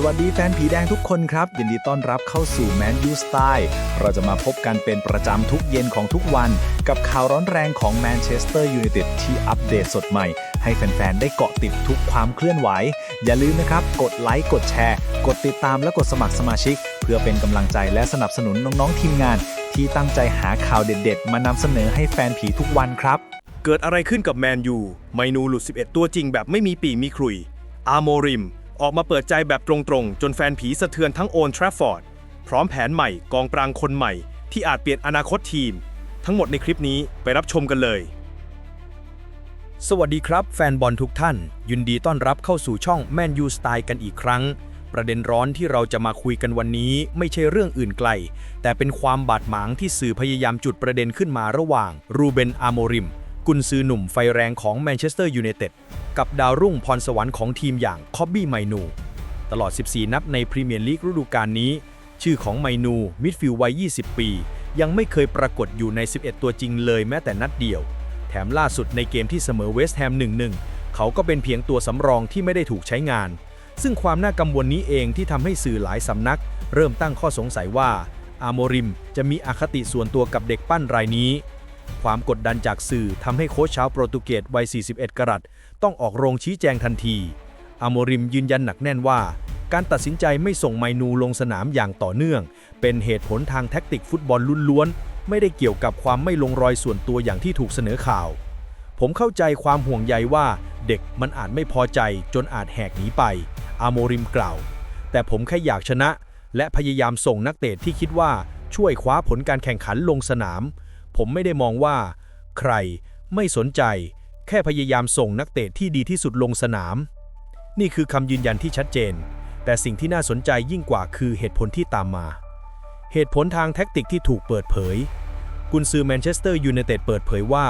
สวัสดีแฟนผีแดงทุกคนครับ ยินดีต้อนรับเข้าสู่แมนยูสไตล์เราจะมาพบกันเป็นประจำทุกเย็นของทุกวัน กับข่าวร้อนแรงของแมนเชสเตอร์ยูไนเต็ดที่อัปเดตสดใหม่ ให้แฟนๆ ได้เกาะติดทุกความเคลื่อนไหว อย่าลืมนะครับ กดไลค์กดแชร์ กดติดตามและกดสมัครสมาชิก เพื่อเป็นกำลังใจและสนับสนุนน้องๆทีมงาน ที่ตั้งใจหาข่าวเด็ดๆ มานำเสนอให้แฟนผีทุกวันครับ เกิดอะไรขึ้นกับแมนยูไมนูหลุด 11 ตัวจริงแบบไม่มีปีมีขลุยอาโมริม ออกมาเปิดใจแบบตรงๆ จนแฟนผีสะเทือนทั้งโอนทราฟฟอร์ด พร้อมแผนใหม่กองปรางคนใหม่ ที่อาจเปลี่ยนอนาคตทีม ทั้งหมดในคลิปนี้ไปรับชมกันเลย สวัสดีครับ แฟนบอลทุกท่าน ยินดีต้อนรับเข้าสู่ช่องแมนยูสไตล์กันอีกครั้ง ประเด็นร้อนที่เราจะมาคุยกันวันนี้ ไม่ใช่เรื่องอื่นไกล แต่เป็นความบาดหมางที่สื่อพยายามจุดประเด็นขึ้นมาระหว่างรูเบนอาโมริม กุนซือหนุ่มไฟแรงของแมนเชสเตอร์ยูไนเต็ดกับดาวรุ่งพรสวรรค์ของทีมอย่างคอบบี้ไมนู ตลอด 14 นัดในพรีเมียร์ลีกฤดูกาลนี้ ชื่อของไมนู มิดฟิลด์วัย 20 ปี ยังไม่เคยปรากฏอยู่ใน 11 ตัวจริงเลยแม้แต่นัดเดียว แถมล่าสุดในเกมที่เสมอเวสต์แฮม 1-1 เขาก็เป็นเพียงตัวสำรองที่ไม่ได้ถูกใช้งาน ซึ่งความน่ากังวลนี้เองที่ทำให้สื่อหลายสำนัก เริ่มตั้งข้อสงสัยว่าอาโมริมจะมีอคติส่วนตัวกับเด็กปั้นรายนี้ ความกดดันจากสื่อทำให้โค้ชชาวโปรตุเกสวัย 41 กรัตต้องออกโรงชี้แจงทันที อโมริมยืนยันหนักแน่นว่า การตัดสินใจไม่ส่งไมนูลงสนามอย่างต่อเนื่อง เป็นเหตุผลทางแท็กติกฟุตบอลล้วนๆ ไม่ได้เกี่ยวกับความไม่ลงรอยส่วนตัวอย่างที่ถูกเสนอข่าว ผมเข้าใจความห่วงใยว่าเด็กมันอาจไม่พอใจจนอาจแหกหนีไป อโมริมกล่าว แต่ผมแค่อยากชนะ และพยายามส่งนักเตะที่คิดว่าช่วยคว้าผลการแข่งขันลงสนาม ผมไม่ได้มองว่า ใครไม่สนใจ แค่พยายามส่งนักเตะที่ดีที่สุดลงสนาม นี่คือคำยืนยันที่ชัดเจน แต่สิ่งที่น่าสนใจยิ่งกว่าคือเหตุผลที่ตามมา เหตุผลทางแท็กติกที่ถูกเปิดเผย กุนซือแมนเชสเตอร์ยูไนเต็ดเปิดเผยว่า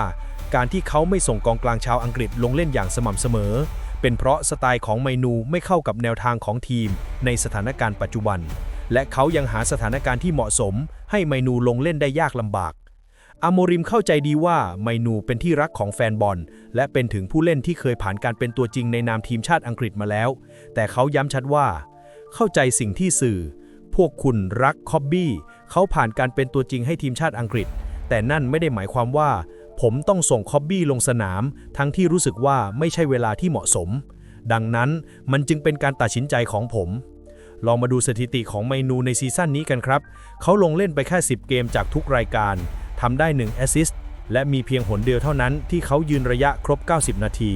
การที่เขาไม่ส่งกองกลางชาวอังกฤษลงเล่นอย่างสม่ำเสมอ เป็นเพราะสไตล์ของไมนูไม่เข้ากับแนวทางของทีม ในสถานการณ์ปัจจุบันและเขายังหาสถานการณ์ที่เหมาะสม ให้ไมนูลงเล่นได้ยากลำบาก อาโมริมเข้าใจดีว่าไมนูเป็นที่รักของแฟนบอล และเป็นถึงผู้เล่นที่เคยผ่านการเป็นตัวจริงในนามทีมชาติอังกฤษมาแล้ว แต่เขาย้ำชัดว่า เข้าใจสิ่งที่สื่อ พวกคุณรักคอบบี้ เขาผ่านการเป็นตัวจริงให้ทีมชาติอังกฤษ แต่นั่นไม่ได้หมายความว่า ผมต้องส่งคอบบี้ลงสนาม ทั้งที่รู้สึกว่าไม่ใช่เวลาที่เหมาะสม ดังนั้นมันจึงเป็นการตัดสินใจของผมลองมาดูสถิติของไมนูในซีซั่นนี้กันครับ เขาลงเล่นไปแค่ 10 เกมจากทุกรายการ ทำได้ 1 แอสซิสต์และมีเพียงหนเดียวเท่านั้นที่เขายืนระยะครบ 90 นาที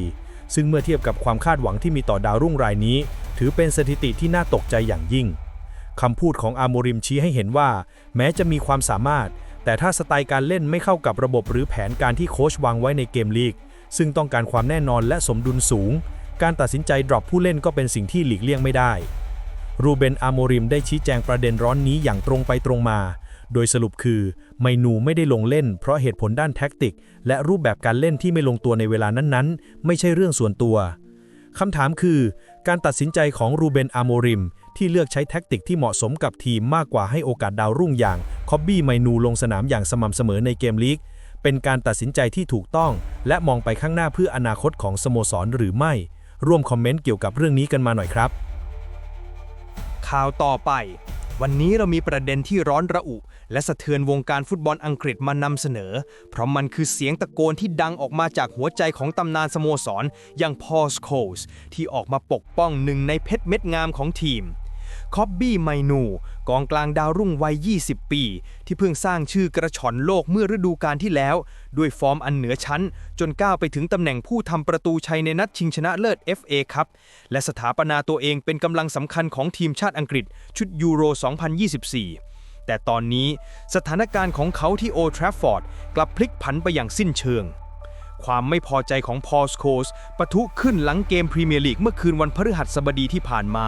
ซึ่งเมื่อเทียบกับความคาดหวังที่มีต่อดาวรุ่งรายนี้ ถือเป็นสถิติที่น่าตกใจอย่างยิ่งคำพูดของอาโมริมชี้ให้เห็นว่า แม้จะมีความสามารถ แต่ถ้าสไตล์การเล่นไม่เข้ากับระบบหรือแผนการที่โค้ชวางไว้ในเกมลีก ซึ่งต้องการความแน่นอนและสมดุลสูง การตัดสินใจดรอปผู้เล่นก็เป็นสิ่งที่หลีกเลี่ยงไม่ได้ รูเบนอาโมริมได้ชี้แจงประเด็นร้อนนี้อย่างตรงไปตรงมา โดยสรุปคือ ไมนูไม่ได้ลงเล่น เพราะเหตุผลด้านแท็กติก และรูปแบบการเล่นที่ไม่ลงตัวในเวลานั้นๆ ไม่ใช่เรื่องส่วนตัวคำถามคือ การตัดสินใจของรูเบนอาโมริม ที่เลือกใช้แท็กติกที่เหมาะสมกับทีมมากกว่าให้โอกาสดาวรุ่งอย่างคอบบี้ไมนูลงสนามอย่างสม่ำเสมอในเกมลีก เป็นการตัดสินใจที่ถูกต้อง และมองไปข้างหน้าเพื่ออนาคตของสโมสรหรือไม่ ร่วมคอมเมนต์เกี่ยวกับเรื่องนี้กันมาหน่อยครับ ข่าวต่อไป วันนี้เรามีประเด็นที่ร้อนระอุ และสะเทือนวงการฟุตบอลอังกฤษมานำเสนอ เพราะมันคือเสียงตะโกนที่ดังออกมาจากหัวใจของตำนานสโมสร อย่างพอลสโคลส์ที่ออกมาปกป้องหนึ่งในเพชรเม็ดงามของทีมคอบบี้ไมนู กองกลางดาวรุ่งวัย 20 ปี ที่เพิ่งสร้างชื่อกระชอนโลกเมื่อฤดูกาลที่แล้ว ด้วยฟอร์มอันเหนือชั้น จนก้าวไปถึงตำแหน่งผู้ทำประตูชัยในนัดชิงชนะเลิศ FA ครับ และสถาปนาตัวเองเป็นกำลังสำคัญของทีมชาติอังกฤษ ชุดยูโร 2024 แต่ตอนนี้สถานการณ์ของเขาที่โอทราฟฟอร์ดกลับพลิกผันไปอย่างสิ้นเชิง ความไม่พอใจของพอลสโคสปะทุขึ้นหลังเกมพรีเมียร์ลีกเมื่อคืนวันพฤหัสบดีที่ผ่านมา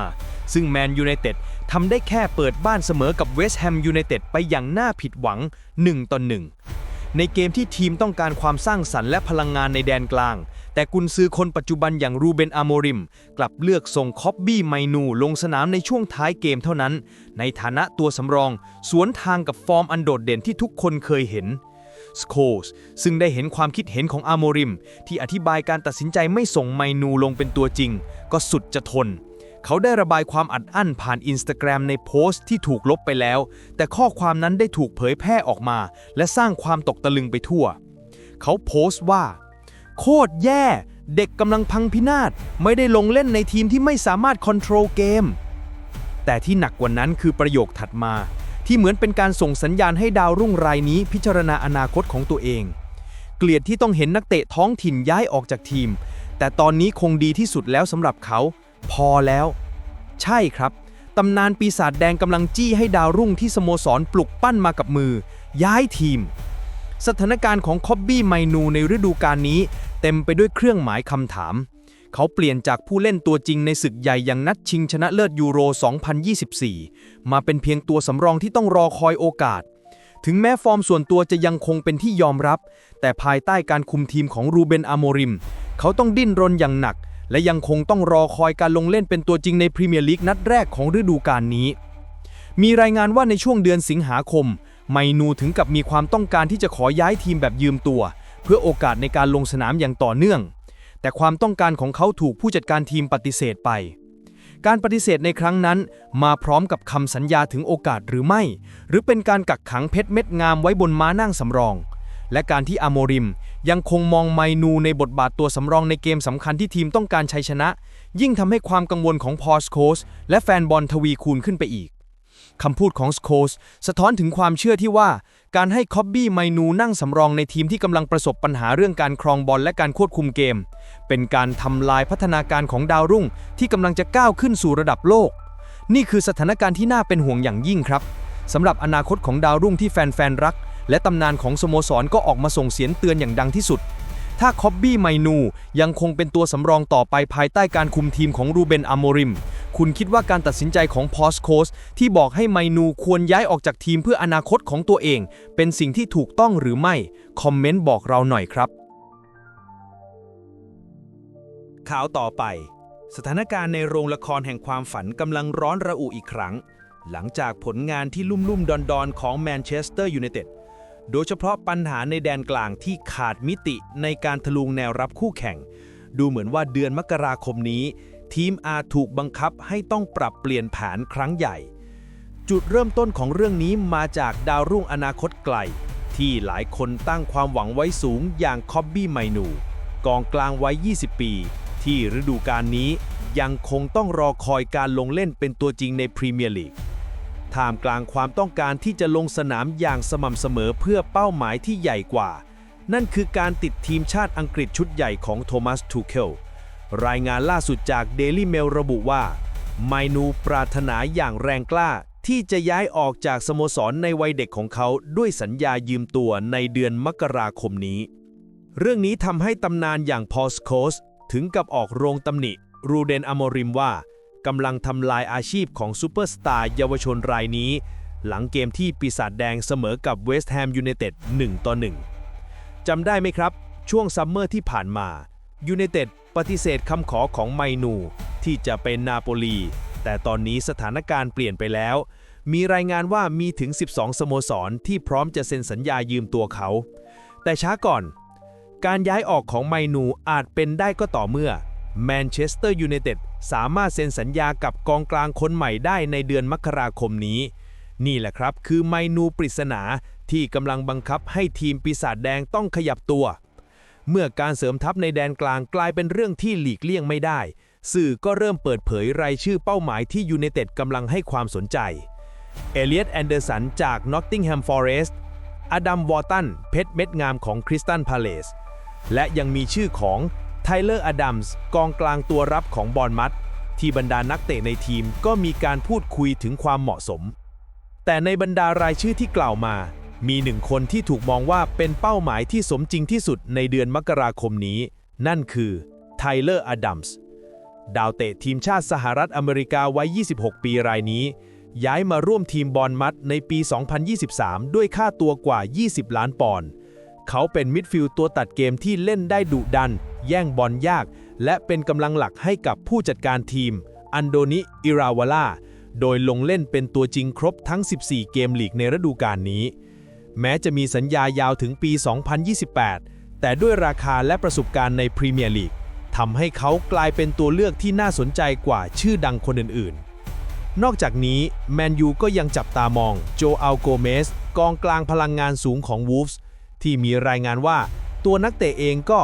ซึ่งแมนยูไนเต็ดทำได้แค่เปิดบ้านเสมอกับเวสต์แฮมยูไนเต็ดไปอย่างน่าผิดหวัง1ต่อ1ในเกมที่ทีมต้องการความสร้างสรรค์และพลังงานในแดนกลาง แต่กุนซือคนปัจจุบันอย่างรูเบนอาโมริม กลับเลือกส่งคอบบี้ไมนูลงสนามในช่วงท้ายเกมเท่านั้น ในฐานะตัวสำรอง สวนทางกับฟอร์มอันโดดเด่นที่ทุกคนเคยเห็นสโคสซึ่งได้เห็นความคิดเห็นของอาโมริม ที่อธิบายการตัดสินใจไม่ส่งไมนูลงเป็นตัวจริง ก็สุดจะทน เขาได้ระบายความอัดอั้นผ่านอินสตาแกรมในโพสต์ที่ถูกลบไปแล้ว แต่ข้อความนั้นได้ถูกเผยแพร่ออกมา และสร้างความตกตะลึงไปทั่ว เขาโพสต์ว่า โคตรแย่ เด็กกำลังพังพินาศ ไม่ได้ลงเล่นในทีมที่ไม่สามารถคอนโทรลเกม แต่ที่หนักกว่านั้นคือประโยคถัดมา ที่เหมือนเป็นการส่งสัญญาณให้ดาวรุ่งรายนี้พิจารณาอนาคตของตัวเอง เกลียดที่ต้องเห็นนักเตะท้องถิ่นย้ายออกจากทีม แต่ตอนนี้คงดีที่สุดแล้วสำหรับเขา พอแล้ว ใช่ครับตำนานปีศาจแดงกำลังจี้ให้ดาวรุ่งที่สโมสรปลุกปั้นมากับมือ ย้ายทีม สถานการณ์ของคอบบี้ไมนูในฤดูกาลนี้ เต็มไปด้วยเครื่องหมายคำถาม เขาเปลี่ยนจากผู้เล่นตัวจริงในศึกใหญ่อย่างนัดชิงชนะเลิศยูโร 2024 มาเป็นเพียงตัวสำรองที่ต้องรอคอยโอกาส ถึงแม้ฟอร์มส่วนตัวจะยังคงเป็นที่ยอมรับ แต่ภายใต้การคุมทีมของรูเบนอาโมริม เขาต้องดิ้นรนอย่างหนัก และยังคงต้องรอคอยการลงเล่นเป็นตัวจริงในพรีเมียร์ลีกนัดแรกของฤดูกาลนี้ มีรายงานว่าในช่วงเดือนสิงหาคม ไมนูถึงกับมีความต้องการที่จะขอย้ายทีมแบบยืมตัว เพื่อโอกาสในการลงสนามอย่างต่อเนื่อง แต่ความต้องการของเขาถูกผู้จัดการทีมปฏิเสธไป การปฏิเสธในครั้งนั้น มาพร้อมกับคำสัญญาถึงโอกาสหรือไม่ หรือเป็นการกักขังเพชรเม็ดงามไว้บนม้านั่งสำรอง และการที่อาโมริมยังคงมองไมนูในบทบาทตัวสำรองในเกมสำคัญที่ทีมต้องการชัยชนะ ยิ่งทำให้ความกังวลของพอสโคสและแฟนบอลทวีคูณขึ้นไปอีก คำพูดของสโคสสะท้อนถึงความเชื่อที่ว่า การให้คอบบี้ไมนูนั่งสำรองในทีมที่กำลังประสบปัญหาเรื่องการครองบอลและการควบคุมเกม เป็นการทำลายพัฒนาการของดาวรุ่ง ที่กำลังจะก้าวขึ้นสู่ระดับโลก นี่คือสถานการณ์ที่น่าเป็นห่วงอย่างยิ่งครับสำหรับอนาคตของดาวรุ่งที่แฟนๆรัก และตำนานของสโมสรก็ออกมาส่งเสียงเตือนอย่างดังที่สุด ถ้าคอบบี้ไมนูยังคงเป็นตัวสำรองต่อไปภายใต้การคุมทีมของรูเบนอโมริม คุณคิดว่าการตัดสินใจของพอสโคสที่บอกให้ไมนูควรย้ายออกจากทีมเพื่ออนาคตของตัวเอง เป็นสิ่งที่ถูกต้องหรือไม่ คอมเมนต์บอกเราหน่อยครับ ข่าวต่อไป สถานการณ์ในโรงละครแห่งความฝันกำลังร้อนระอุอีกครั้ง หลังจากผลงานที่ลุ่มลุ่มดอนดอนๆของแมนเชสเตอร์ยูไนเต็ด โดยเฉพาะปัญหาในแดนกลางที่ขาดมิติในการทะลุงแนวรับคู่แข่ง ดูเหมือนว่าเดือนมกราคมนี้ ทีมอาจถูกบังคับให้ต้องปรับเปลี่ยนแผนครั้งใหญ่ จุดเริ่มต้นของเรื่องนี้มาจากดาวรุ่งอนาคตไกล ที่หลายคนตั้งความหวังไว้สูงอย่างคอบบี้ไมนู กองกลางไว้20 ปี ที่ฤดูกาลนี้ยังคงต้องรอคอยการลงเล่นเป็นตัวจริงในพรีเมียร์ลีก ท่ามกลางความต้องการที่จะลงสนามอย่างสม่ำเสมอเพื่อเป้าหมายที่ใหญ่กว่า นั่นคือการติดทีมชาติอังกฤษชุดใหญ่ของโทมัสทูเคลรายงานล่าสุดจาก Daily Mail ระบุว่า ไมนูปรารถนาอย่างแรงกล้าที่จะย้ายออกจากสโมสรในวัยเด็กของเขาด้วยสัญญายืมตัวในเดือนมกราคมนี้ เรื่องนี้ทำให้ตำนานอย่างพอสโคสถึงกับออกโรงตำหนิ รูเดนอโมริมว่า กำลังทำลายอาชีพของซูเปอร์สตาร์เยาวชนรายนี้ หลังเกมที่ปีศาจแดงเสมอกับเวสต์แฮมยูไนเต็ด1ต่อ1จำได้ไหมครับ ช่วงซัมเมอร์ที่ผ่านมายูไนเต็ดปฏิเสธคำขอของไมนู ที่จะเป็นนาโปลี แต่ตอนนี้สถานการณ์เปลี่ยนไปแล้ว มีรายงานว่ามีถึง 12 สโมสรที่พร้อมจะเซ็นสัญญายืมตัวเขา แต่ช้าก่อน การย้ายออกของไมนูอาจเป็นได้ก็ต่อเมื่อ แมนเชสเตอร์ยูไนเต็ดสามารถเซ็นสัญญากับกองกลางคนใหม่ได้ในเดือนมกราคมนี้ นี่แหละครับคือไมนูปริศนาที่กำลังบังคับให้ทีมปีศาจแดงต้องขยับตัว เมื่อการเสริมทัพในแดนกลางกลายเป็นเรื่องที่หลีกเลี่ยงไม่ได้ สื่อก็เริ่มเปิดเผยรายชื่อเป้าหมายที่ยูไนเต็ดกำลังให้ความสนใจ เอเลียตแอนเดอร์สันจากนอตติงแฮมฟอเรสต์อดัมวอร์ตันเพชรเม็ดงามของคริสตันพาเลสและยังมีชื่อของ ไทเลอร์อดัมส์กองกลางตัวรับของบอลมัดที่บรรดานักเตะในทีมก็มีการพูดคุยถึงความเหมาะสม แต่ในบรรดารายชื่อที่กล่าวมา มีหนึ่งคนที่ถูกมองว่าเป็นเป้าหมายที่สมจริงที่สุดในเดือนมกราคมนี้ นั่นคือไทเลอร์อดัมส์ดาวเตะทีมชาติสหรัฐอเมริกาวัย 26 ปีรายนี้ ย้ายมาร่วมทีมบอลมัดในปี 2023 ด้วยค่าตัวกว่า 20 ล้านปอนด์เขาเป็นมิดฟิลด์ตัวตัดเกมที่เล่นได้ดุดัน แย่งบอลยาก และเป็นกำลังหลักให้กับผู้จัดการทีม อันโดนิ อิราวาลาโดยลงเล่นเป็นตัวจริงครบทั้ง 14 เกมลีกในฤดูกาลนี้ แม้จะมีสัญญายาวถึงปี 2028 แต่ด้วยราคาและประสบการณ์ในพรีเมียร์ลีกทำให้เขากลายเป็นตัวเลือกที่น่าสนใจกว่าชื่อดังคนอื่นๆ นอกจากนี้แมนยูก็ยังจับตามองโจอัลโกเมสกองกลางพลังงานสูงของวูฟส์ที่มีรายงานว่าตัวนักเตะเองก็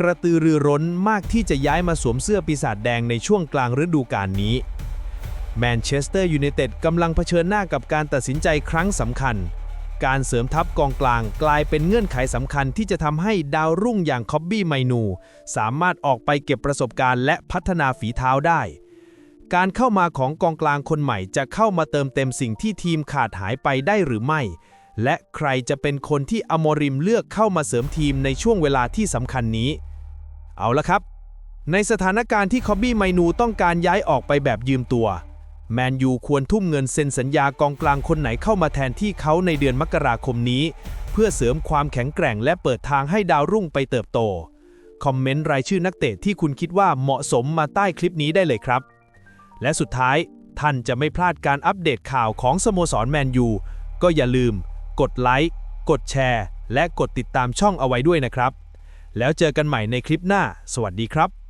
กระตือรือร้นมากที่จะย้ายมาสวมเสื้อปีศาจแดงในช่วงกลางฤดูกาลนี้แมนเชสเตอร์ยูไนเต็ดกำลังเผชิญหน้ากับการตัดสินใจครั้งสำคัญ การเสริมทัพกองกลางกลายเป็นเงื่อนไขสำคัญที่จะทำให้ดาวรุ่งอย่างคอบบี้ไมนู สามารถออกไปเก็บประสบการณ์และพัฒนาฝีเท้าได้ การเข้ามาของกองกลางคนใหม่จะเข้ามาเติมเต็มสิ่งที่ทีมขาดหายไปได้หรือไม่ และใครจะเป็นคนที่อโมริมเลือกเข้ามาเสริมทีมในช่วงเวลาที่สำคัญนี้ เอาละครับ ในสถานการณ์ที่คอบบี้ไมนูต้องการย้ายออกไปแบบยืมตัว แมนยูควรทุ่มเงินเซ็นสัญญากองกลางคนไหนเข้ามาแทนที่เขาในเดือนมกราคมนี้ เพื่อเสริมความแข็งแกร่งและเปิดทางให้ดาวรุ่งไปเติบโต คอมเมนต์รายชื่อนักเตะที่คุณคิดว่าเหมาะสมมาใต้คลิปนี้ได้เลยครับ และสุดท้ายท่านจะไม่พลาดการอัปเดตข่าวของสโมสรแมนยูก็อย่าลืม กดไลค์ กดแชร์ และกดติดตามช่องเอาไว้ด้วยนะครับ แล้วเจอกันใหม่ในคลิปหน้า สวัสดีครับ